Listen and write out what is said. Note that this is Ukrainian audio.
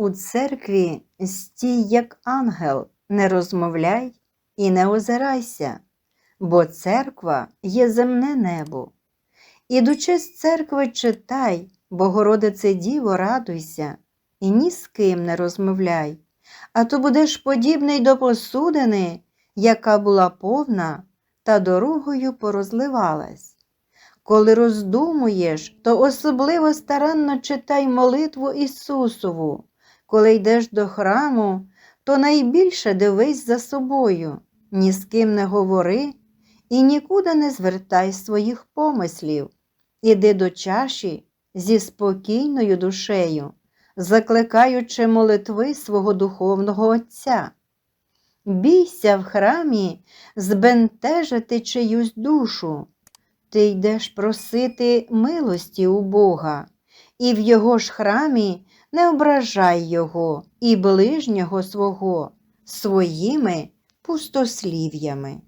У церкві стій, як ангел, не розмовляй і не озирайся, бо церква є земне небо. Ідучи з церкви, читай, Богородице Діво, радуйся, і ні з ким не розмовляй, а то будеш подібний до посудини, яка була повна та дорогою порозливалась. Коли роздумуєш, то особливо старанно читай молитву Ісусову. Коли йдеш до храму, то найбільше дивись за собою, ні з ким не говори і нікуди не звертай своїх помислів. Іди до чаші зі спокійною душею, закликаючи молитви свого духовного Отця. Бійся в храмі збентежити чиюсь душу. Ти йдеш просити милості у Бога, і в його ж храмі не ображай його і ближнього свого своїми пустослів'ями.